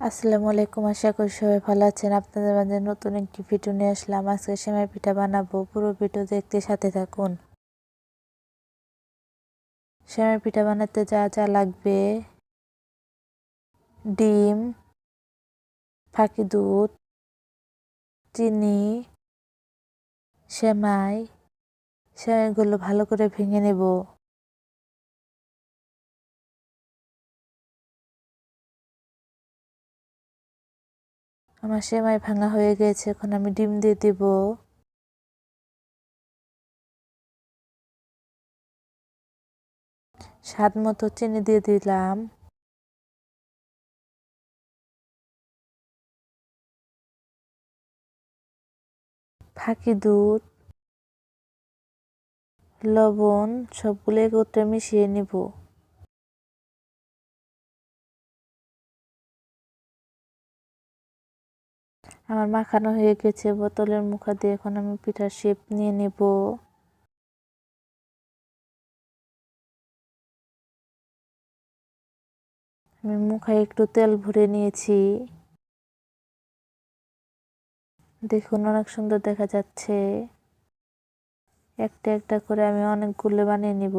আসসালামু আলাইকুম, আশা করি সবাই ভালো আছেন। আপনাদের মাঝে নতুন একটি ভিডিও নিয়ে আসলাম। আজকে সেমাই পিঠা বানাবো। পুরো ভিডিও দেখতে সাথে থাকুন। সেমাই পিঠা বানাতে যা যা লাগবে, ডিম, ফাঁকি দুধ, চিনি, সেমাই, সেমাইগুলো ভালো করে ভেঙে নেব। আমার সেমাই ভাঙা হয়ে গেছে, এখন আমি ডিম দিয়ে দিব। স্বাদ মতো চিনি দিয়ে দিলাম। ফাঁকি দুধ, লবণ, সবগুলো একত্রে মিশিয়ে নিব। আমার মাখানো হয়ে গেছে, বোতলের মুখা দিয়ে এখন আমি পিঠার শেপ নিয়ে নেব। আমি মুখায় একটু তেল ভরে নিয়েছি। দেখুন, অনেক সুন্দর দেখা যাচ্ছে। একটা একটা করে আমি অনেকগুলো বানিয়ে নিব।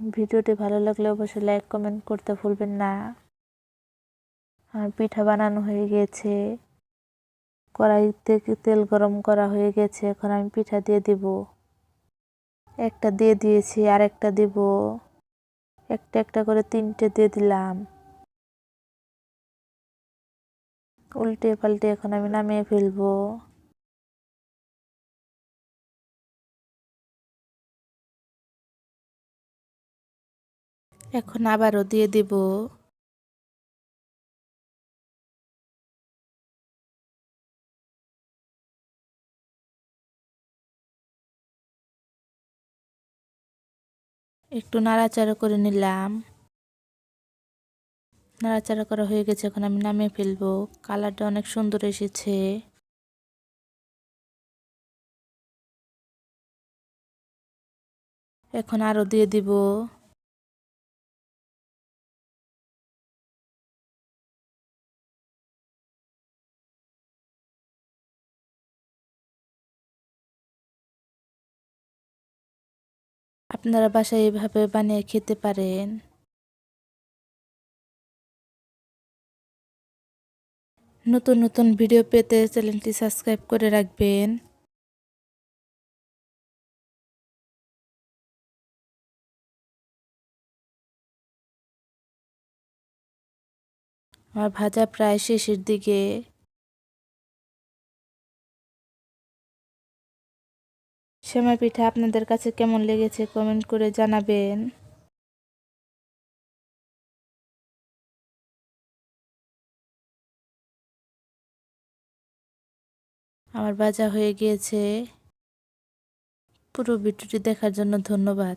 ভিডিওটি ভালো লাগলে অবশ্যই লাইক, কমেন্ট করতে ভুলবেন না। আর পিঠা বানানো হয়ে গেছে। কড়াইতে তেল গরম করা হয়ে গেছে। এখন আমি পিঠা দিয়ে দিব। একটা দিয়ে দিয়েছি আর একটা দিব। একটা একটা করে তিনটে দিয়ে দিলাম। উল্টে পাল্টে এখন আমি নামিয়ে ফেলব। এখন আবারও দিয়ে দিব। একটু নাড়াচাড়া করে নিলাম। নাড়াচাড়া করা হয়ে গেছে, এখন আমি নামিয়ে ফেলব। কালারটা অনেক সুন্দর এসেছে। এখন আরও দিয়ে দিব। আপনারা বাসায় এভাবে বানিয়ে খেতে পারেন। নতুন নতুন ভিডিও পেতে চ্যানেলটি সাবস্ক্রাইব করে রাখবেন। আমার ভাজা প্রায় শেষের দিকে। সেমাই পিঠা আপনাদের কাছে কেমন লেগেছে কমেন্ট করে জানাবেন। আমার বাজা হয়ে গিয়েছে। পুরো ভিডিওটি দেখার জন্য ধন্যবাদ।